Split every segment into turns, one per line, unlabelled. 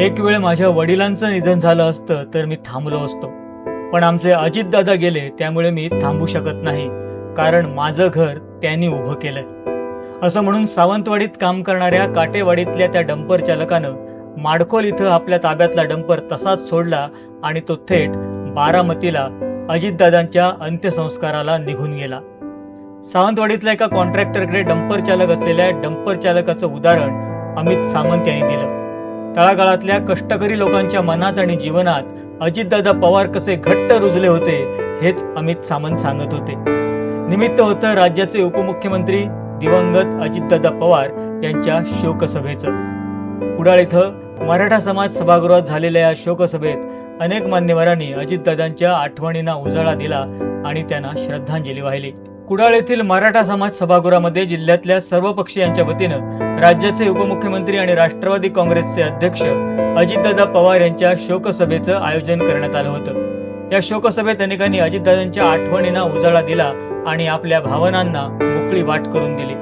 एक वेळ माझ्या वडिलांचं निधन झालं असतं तर मी थांबलो असतो. पण आमचे अजितदादा गेले त्यामुळे मी थांबू शकत नाही. कारण माझं घर त्यांनी उभं केलंय. असं म्हणून सावंतवाडीत काम करणाऱ्या काटेवाडीतल्या त्या डंपर चालकानं माडखोल इथं आपल्या ताब्यातला डंपर तसाच सोडला आणि तो थेट बारामतीला अजितदादांच्या अंत्यसंस्काराला निघून गेला. सावंतवाडीतल्या एका कॉन्ट्रॅक्टरकडे डंपर चालक असलेल्या डंपर चालकाचं उदाहरण अमित सामंत यांनी दिलं. तळागाळातल्या कष्टकरी लोकांच्या मनात आणि जीवनात अजितदादा पवार कसे घट्ट रुजले होते हेच अमित सामंत सांगत होते. निमित्त होतं राज्याचे उपमुख्यमंत्री दिवंगत अजितदादा पवार यांच्या शोकसभेचं. कुडाळ इथं मराठा समाज सभागृहात झालेल्या या शोकसभेत अनेक मान्यवरांनी अजितदादांच्या आठवणींना उजाळा दिला आणि त्यांना श्रद्धांजली वाहिली. कुडाळ येथील मराठा समाज सभागृहामध्ये जिल्ह्यातल्या सर्व पक्षीयांच्या वतीनं राज्याचे उपमुख्यमंत्री आणि राष्ट्रवादी काँग्रेसचे अध्यक्ष अजितदादा पवार यांच्या शोकसभेचं आयोजन करण्यात आलं होतं. या शोकसभेत अनेकांनी अजितदादांच्या आठवणींना उजाळा दिला आणि आपल्या भावनांना मोकळी वाट करून दिली.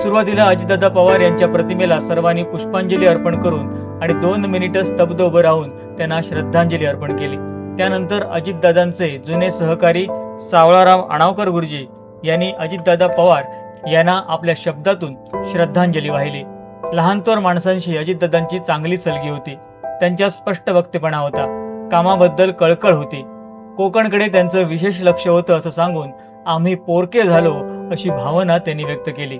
सुरुवातीला अजितदादा पवार यांच्या प्रतिमेला सर्वांनी पुष्पांजली अर्पण करून आणि दोन मिनिटं स्तब्ध उभं राहून त्यांना श्रद्धांजली अर्पण केली. त्यानंतर अजितदादांचे जुने सहकारी सावळाराम अणावकर गुरुजी यांनी अजितदादा पवार यांना आपल्या शब्दातून श्रद्धांजली वाहिली. लहानतोर माणसांशी अजितदादांची चांगली सलगी होती. त्यांच्या स्पष्ट वक्तेपणा होता. कामाबद्दल कळकळ होती. कोकणकडे त्यांचं विशेष लक्ष होतं असं सांगून आम्ही पोरके झालो अशी भावना त्यांनी व्यक्त केली.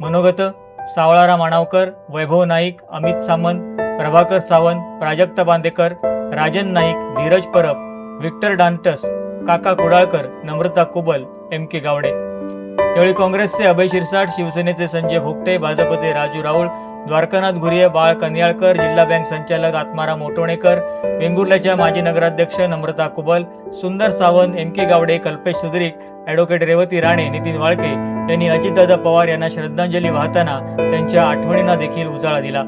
मनोगत Savalaram Anavkar Vaibhav Naik Amit Samant Prabhakar Sawant Prajakta Bandekar Rajan Naik Dheeraj Parab Victor Dantas Kaka Kudalkar Namrata Kubal M K Gawade. यावेळी काँग्रेसचे अभय शिरसाट शिवसेनेचे संजय भोगटे भाजपचे राजू राऊळ द्वारकानाथ गुरिये बाळ कनियाळकर जिल्हा बँक संचालक आत्माराम मोटोणेकर वेंगुर्ल्याच्या माजी नगराध्यक्ष Namrata Kubal Sundar Sawant M K Gawade Kalpesh Sudrik advocate Revati Rane Nitin Walke यांनी अजितदादा पवार यांना श्रद्धांजली वाहताना त्यांच्या आठवणींना देखील उजाळा दिला.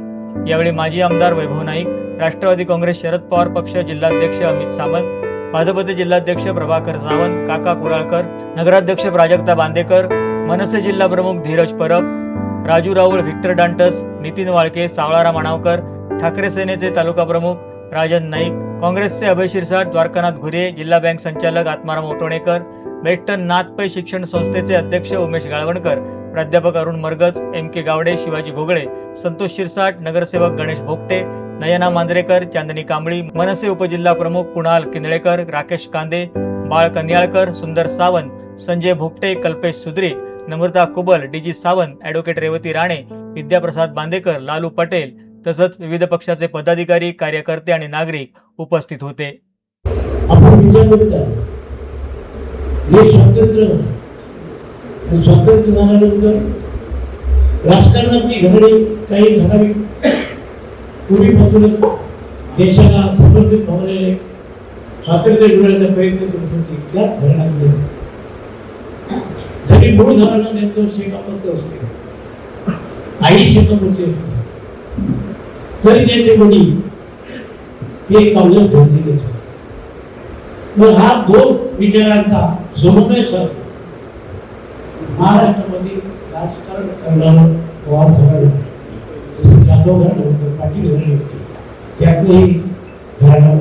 यावेळी माजी आमदार वैभव नाईक राष्ट्रवादी काँग्रेस शरद पवार पक्ष जिल्हाध्यक्ष अमित सावंत भाजपचे जिल्हाध्यक्ष प्रभाकर सावंत काका कुडाळकर नगराध्यक्ष प्राजक्ता बांदेकर मनसे जिल्हा प्रमुख धीरज परब राजू राऊळ व्हिक्टर डांटस नितीन वाळके सावळाराम अणावकर ठाकरे सेनेचे तालुका प्रमुख राजन नाईक काँग्रेसचे अभय शिरसाट द्वारकानाथ घुरे जिल्हा बँक संचालक आत्माराम ओटोणेकर वेस्टर्न नाथपै शिक्षण संस्थेचे अध्यक्ष उमेश गाळवणकर प्राध्यापक अरुण मरगज एम के गावडे शिवाजी घोगळे संतोष शिरसाट नगरसेवक गणेश भोगटे नयना मांजरेकर चांदनी कांबळी मनसे उपजिल्हा प्रमुख कुणाल किंदळेकर राकेश कांदे बाळ कन्याळकर सुंदर सावंत संजय भोगटे कल्पेश सुद्रिक नम्रता कुबल डीजी सावंत ॲडव्होकेट रेवती राणे विद्याप्रसाद बांदेकर लालू पटेल तसंच विविध पक्षाचे पदाधिकारी कार्यकर्ते आणि नागरिक उपस्थित होते.
आपण विचार हे स्वातंत्र्य स्वातंत्र्य झाल्यानंतर राजकारणातली घडणी काही ठराविक पूर्वीपासून देशाला समर्पित भावलेले स्वातंत्र्य मिळवण्याचा प्रयत्न करत होते. त्याच घराण्यातले जरी मूळ घराणं त्यांचं शेकापत्र असते. आई शेकापत्री असते. तरी त्यांचे वडील हे काँग्रेस धोरणे मग हा दोन विचारांचा समन्वय साधतो महाराष्ट्रामध्ये राजकारण करणारं पवार घराणं जसं जाधव घराणं होतं पाटील घराणे होते. त्यातही घराणं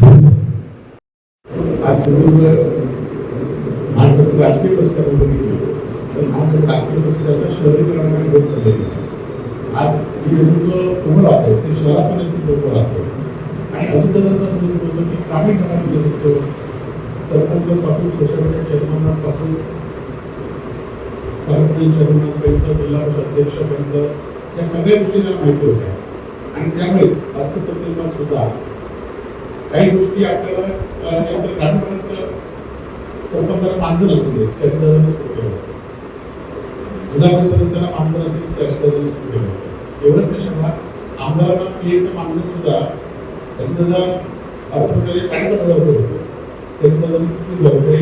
होतं.
आज समोर भारताची राजकीय परिस्थिती बघितली तर भारताची राजकीय परिस्थिती आता शहरीकरणाने होत चाललेली आहे. आज जी लोक उभं राहते ते शहरापर्यंत लोक राहते आणि अजितदादांचा सुद्धा बोलतो की ग्रामीण भागामध्ये असतो सोशल मीडिया चेअरमनापासून सरपंच चेअरमनापर्यंत जिल्हा परिषद या सगळ्या गोष्टी त्यांना माहिती होत्या आणि त्यामुळे अर्थसंकल्पात सुद्धा काही गोष्टी आपल्याला सरपंचाला मानधन असेल शहरीदारांनी सुरू केलं जिल्हा परिषद सदस्यांना मानधन असेल एवढंच नाही आमदारांना पी एफ मानधन सुद्धा शहरीदादा अर्थमंत्र्याने साडेसात हजार रुपये होते. शहरीदारांनी तीस हजार रुपये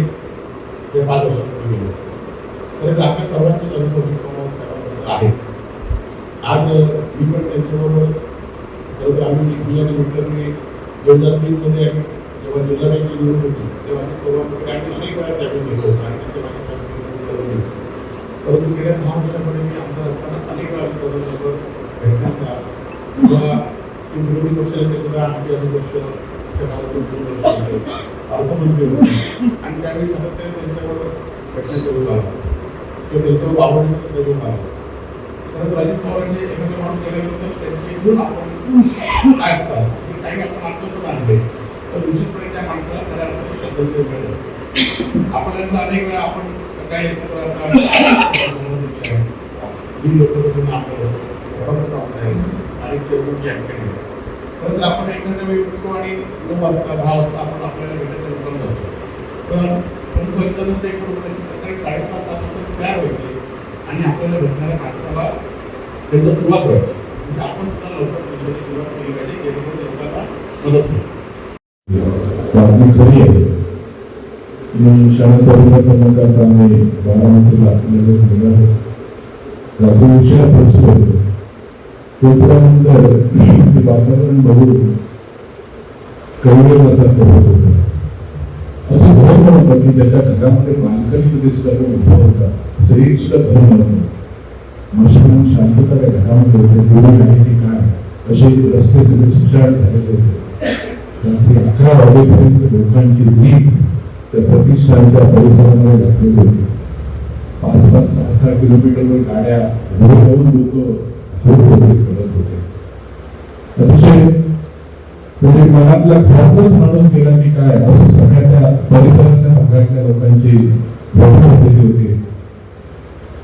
हे पाच वर्षापूर्वी गेले तर आपल्या सर्वांचे अनुभव सर्वांबद्दल आहे. आज मी पण त्यांच्याबरोबर खरं तर आम्ही मी आणि मित्रांनी दोन हजार तीनमध्ये आम्ही जेव्हा जिल्हा बँकेची निवडणूक होती तेव्हा ते तेव्हा आम्ही अनेक वेळा त्यावेळी गेलो होतो आणि त्यांच्या माझ्या परंतु गेल्या दहा वर्षामध्ये मी आमदार असताना अनेक वेळा आम्ही भेटण्याचा किंवा विरोधी पक्षाचे सुद्धा आमचे अध्यक्ष त्या वर्ष अर्थमंत्री होते आणि त्यावेळी सातत्याने त्यांच्यावर प्रश्न सुरू आला किंवा त्यांच्यावर आवडीनं सुद्धा येऊन आला परंतु अजित पवारांनी एखादा माणूस गेल्यानंतर त्यांचे गुण आपण काय असतात ते काही आपण आत्मसात आणले तर निश्चितपणे त्या माणसाला खऱ्या अर्थाने श्रद्धांजली मिळेल आपल्याला अनेक वेळा आपण सकाळी एकत्र आता तीन लोक आपलं आणि. खरं तर आपण एखाद्या वेळी उठतो आणि नऊ वाजता दहा वाजता आपण आपल्याला भेटायचं दुकान जातो. पण परंतु एकदा ते एक होतं की सकाळी साडेसहा सात वाजता तयार व्हायचे आणि आपल्याला भेटणाऱ्या माणसाला त्यांचा सुरुवात व्हायची. म्हणजे आपण सुद्धा लवकर दिवसाची सुरुवात केली पाहिजे जेणेकरून लोकांना मदत होईल.
खरी आहे. मी आम्ही बारामतीला रात्री उशिरा पोहोचलो. होतो त्याच्यानंतर ते वातावरण बघून कौरवासारखं होत होतं. असं घर नव्हतं की त्याच्या घरामध्ये बाल्कनीमध्ये सुद्धा कोण उभा होता. शरीर सुद्धा घर म्हणत मशान शांतता त्या घरामध्ये होते. गोळी आहे की काय? असे रस्ते सगळे सुशाळ झालेले होते. रात्री अकरा वाजेपर्यंत लोकांची भीक त्या प्रतिष्ठानच्या परिसरामध्ये घातलेली होती. पाच पाच सहा सहा किलोमीटरवर गाड्या उभे राहून लोक होत होते करत होते अतिशय म्हणजे मनातला खराबच माणूस गेला की काय असं सगळ्या त्या परिसरातल्या भागातल्या लोकांची व्यथा झालेली होती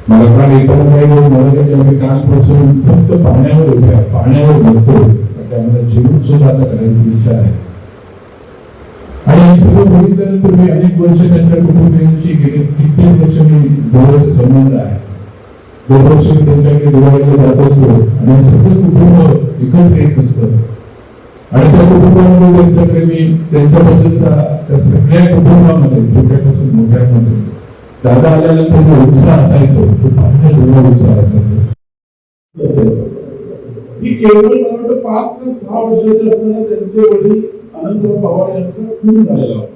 मला काही म्हणाले की आम्ही कालपासून फक्त पाण्यावर उभ्या पाण्यावर बघतो म्हणजे सुद्धा आता करायची इच्छा आहे आणि हे सगळं बघितल्यानंतर मी अनेक वर्ष त्यांच्या कुटुंबियांशी गेले कित्येक वर्ष मी जवळचे संबंध आहे दरवर्षी त्यांच्याकडे दिवाळीला जात असतो आणि सगळं कुटुंब एकत्र येत असतं. आणि त्या कुटुंबामध्ये त्यांच्याकडे मी त्यांच्याबद्दलचा त्या सगळ्या कुटुंबामध्ये छोट्यापासून मोठ्यामध्ये दादा आल्यानंतर जो उत्साह असायचो. तो पाहण्या जोडा उत्साह असायचो.
ही केवळ मला वाटतं पाच ते सहा वर्षाचे असताना त्यांचे वडील अनंतराव पवार यांचा खून झालेला होता.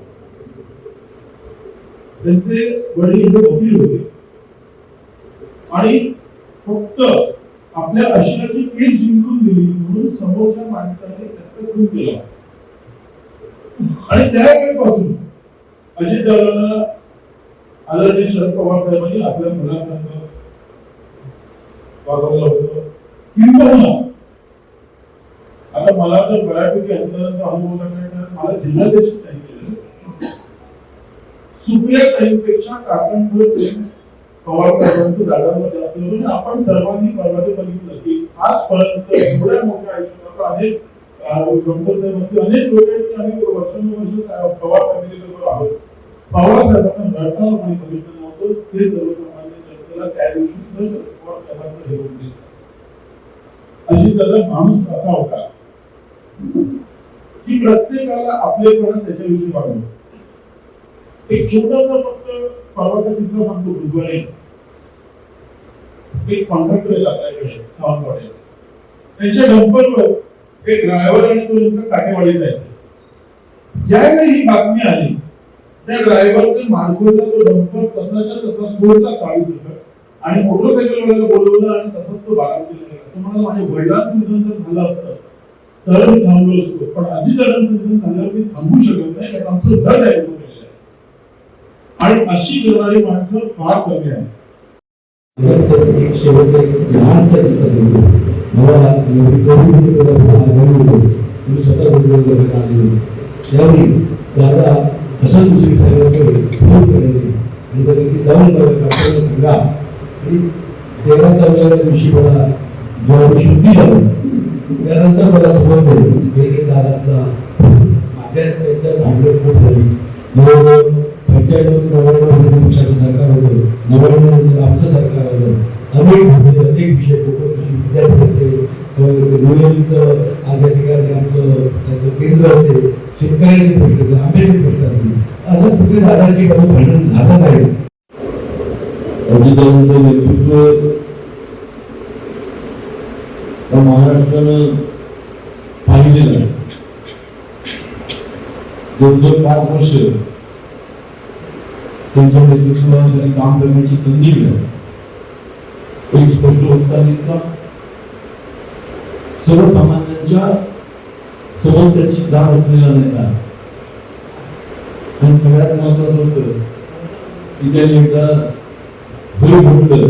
त्यांचे वडील हे वकील होते. आणि फक्त आपल्या अशिराची केस जिंकून दिली म्हणून समोरच्या माणसाने त्याचं खून केलं. आणि त्या वेळेपासून अजित दादांना आदरणीय शरद पवार साहेबांनी आपल्या मुलासारखं वागवलं होतं. किंबहुना आता मला तर बऱ्यापैकी अजितदादांचा अनुभव लागला मला जिल्हाध्यक्षच नाही केलं. सुप्रिया ताईंपेक्षा काकणभर पवार साहेबांच्या दादांवर जास्त म्हणजे आपण सर्वांनी परवाने बघितलं की आजपर्यंत एवढ्या मोठ्या आयुष्यात अनेक डॉक्टर साहेब असतील अनेक लोक आहेत की आम्ही वर्षानुवर्ष पवार फॅमिलीबरोबर आहोत. पवार साहेबांना लढताना कोणी बघितलं नव्हतं. ते सर्वसामान्य जनतेला त्या दिवशी सुद्धा शरद पवार साहेबांचं हे उद्देश अजित दादा माणूस असा होता? की प्रत्येकाला आपलेपणा त्याच्याविषयी वाढवलं एक छोटासा फक्त परवाचा किस्सा सांगतो बुधवारी. एक कॉन्ट्रॅक्टर आहे आपल्याकडे सावंतवाडी त्यांच्या डंपरवर एक ड्रायव्हर आणि तो नेमका काटेवाडी जायचा. ज्यावेळी ही बातमी आली त्या ड्रायव्हरने माडखोलला तो डंपर तसाच्या तसा सोडला चाळीस सकट आणि मोटरसायकलवाल्याला बोलवलं आणि तसाच तो बारामतीला गेला. तो म्हणाला माझ्या वडिलांचं निधन जर झालं असतं. तर मी थांबलो असतो. पण अजितदादांचं निधन झाल्यावर मी थांबू शकत नाही कारण आमचं जड आहे. आणि अशी मिळणारी माणसं फार कमी आहे
एक शेवट एक लहानसा किस्सा सांगतो मला मी स्वतः गुरुवार बघायला आलेलो त्यावेळी दादा असं दुसरी साहेबांकडे फोन करायचे आणि सगळे की जाऊन बघा डॉक्टरला सांगा आणि तेरा चौदाव्या दिवशी मला जेव्हा शुद्धी त्यानंतर मला समजलं वेगळे दादांचा माझ्या त्यांच्या भांडण खूप झाली. जवळजवळ पंच्याण्णव नव्याण्णव विरोधी पक्षाचं सरकार होतं नव्याण्णव आमचं सरकार आलं अनेक मुद्दे अनेक विषय कोकण कृषी विद्यापीठ असेल लोयलचं आज या ठिकाणी आमचं त्याचं केंद्र असेल शेतकऱ्यांचे प्रश्न असेल आंब्याचे प्रश्न असेल असं कुठे दादाची काही भांडण झालं नाही.
अजितदादांचं नेतृत्व महाराष्ट्रानं पाहिलेलं आहे. दोन दोन पाच वर्ष त्यांच्या नेतृत्वाखाली काम करण्याची संधी मिळाली एक स्पष्ट वक्ता नेता सर्वसामान्यांच्या
समस्याची जाण असलेला नेता आणि सगळ्यात महत्वाचं होतं की त्यांनी एकदा भूल भुटलं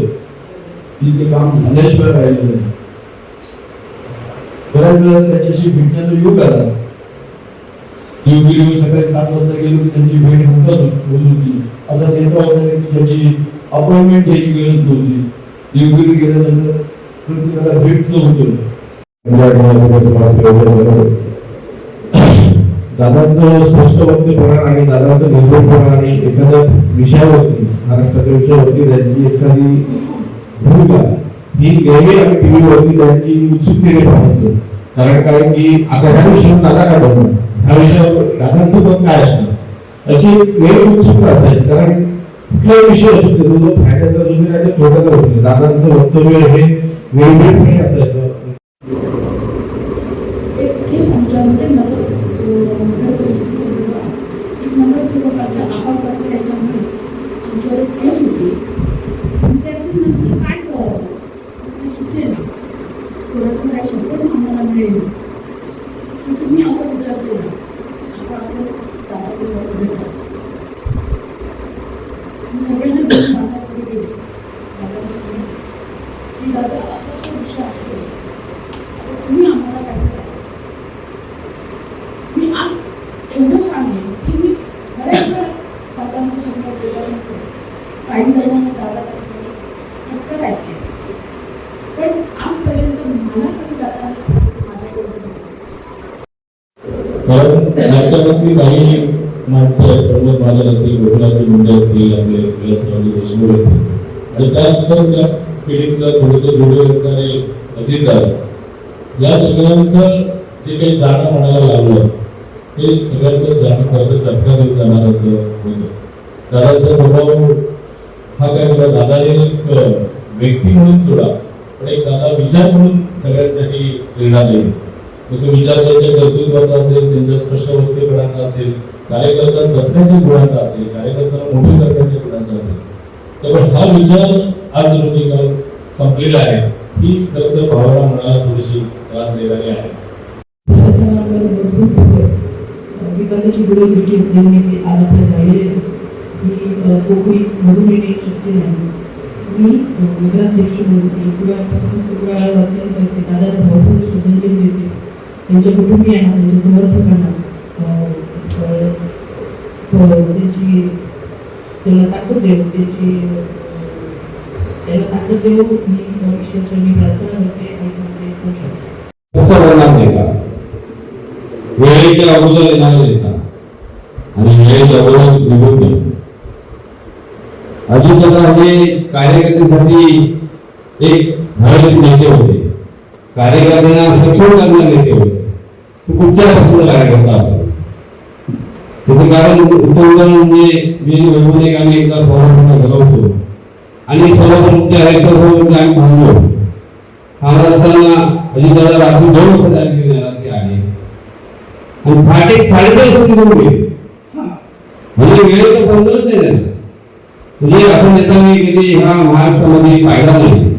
की ते काम झाल्याशिवाय राहिलं नाही बऱ्याच वेळा त्याच्याशी भेटण्याचा योग आला योगी येऊन सकाळी सात वाजता गेलो की त्यांची भेट होतात होत होती असा नेता होता की त्याची अपॉइंटमेंट घ्यायची गरज नव्हती. योगी गेल्यानंतर प्रत्येकाला भेटणं होतं.
दादांचं स्पष्ट वक्तव्य आणि दादांचं निर्भयपणा आणि एखाद्या विषयावरती महाराष्ट्राच्या विषयावरती त्यांची एखादी भूमिका ही नेहमी आम्ही टीव्हीवरती त्यांची उत्सुकतेने पाहायचो. कारण काय की आता ह्या विषयावर दादा काय बोलणार ह्या विषयावर दादांचं पण काय असणार? अशी नेहमी उत्सुकता असायची. कारण कुठलाही विषय असू दे तो फायद्याचा असू दे नाही तोट्याचा असू दे दादांचं वक्तव्य हे निर्भयपणे असायचं.
एक केस आमच्यामध्ये नगर नगर परिषदेचा एक नगरसेवकाच्या आवाजाच्या याच्यामध्ये आमच्यावर एक केस होती आणि त्यातून नंतर काय करावं ते सुचेल थोडंसं काय सपोर्ट आम्हाला मिळेल की तुम्ही असा विचार केला आता आपलं दादाकडे भेटा आणि सगळ्यांना घेऊन दादाकडे गेले दादाला सांगितलं की दादा असा असा विषय आहे आता तुम्ही आम्हाला काय सांगा मी आज एवढं सांगेन की मी बऱ्याच वेळा दादांच्या समोर काही जणांना दादा करायचे पण आजपर्यंत मला कधी दादा
कारण राजकारणातली काही माणसं आहेत प्रमोद बालन असतील गोपीनाथ मुंडे असतील आपले विलासरावजी देशमुख असतील आणि त्यानंतर त्याच पिढीतलं थोडंसं जोडे असणारे अजित या सगळ्यांचं जे काही जाणं म्हणायला लागलं हे सगळ्यांचं जाणून करतो चटका देऊन जाणार असं होतं दादाचा स्वभाव हा काय बघा दादा हे एक व्यक्ती म्हणून सोडा पण एक दादा विचार म्हणून सगळ्यांसाठी प्रेरणा देईल तो विचार त्यांच्या कर्तृत्वाचा असेल त्यांच्या स्पष्ट वक्तव्याचा असेल कार्यकर्ता जपण्याच्या गुणाचा असेल कार्यकर्त्यांना मोठे करण्याच्या गुणाचा असेल. त्यामुळे हा विचार आज रोजी काल संपलेला आहे. ही खरं तर भावना मनाला थोडीशी त्रास देणारी आहे.
विकासाची दूरदृष्टी असलेली नेते आज आपल्या राहिले ही कोकणी म्हणून येणे शक्य नाही. मी नगराध्यक्ष म्हणून एक समस्त वेळा वाचल्यानंतर दादाला भरपूर श्रद्धांजली देते. त्यांच्या कुटुंबियांना त्यांच्या समर्थकांना त्यांची त्यांना ताकद देऊ त्यांची त्याला ताकद देऊ मी ईश्वरच्या मी प्रार्थना करते आणि म्हणते
करू शकतो. वेळेच्या अगोदर येणार देता आणि वेळेच्या अगोदर निघून देता अजून त्याला हे कार्यकर्त्यांसाठी एक धडक नेते होते. कार्यकर्त्यांना सक्षम करणारे नेते होते. तो कुठच्या पक्षाचा कार्यकर्ता असतो त्याचं कारण उत्तम म्हणजे मी वैभवने आम्ही एकदा सोलापूरला गेलो होतो. आणि सोलापूरच्या आयुष्यासोबत आम्ही बोललो आला असताना अजितदादा रात्री दोन वर्ष तयार केले रात्री आले आणि फाटे साडेदहा वाजता गेले म्हणजे वेळेचं बंधनच नाही झालं म्हणजे असं नेता मी कधी ह्या महाराष्ट्रामध्ये पाहिला नाही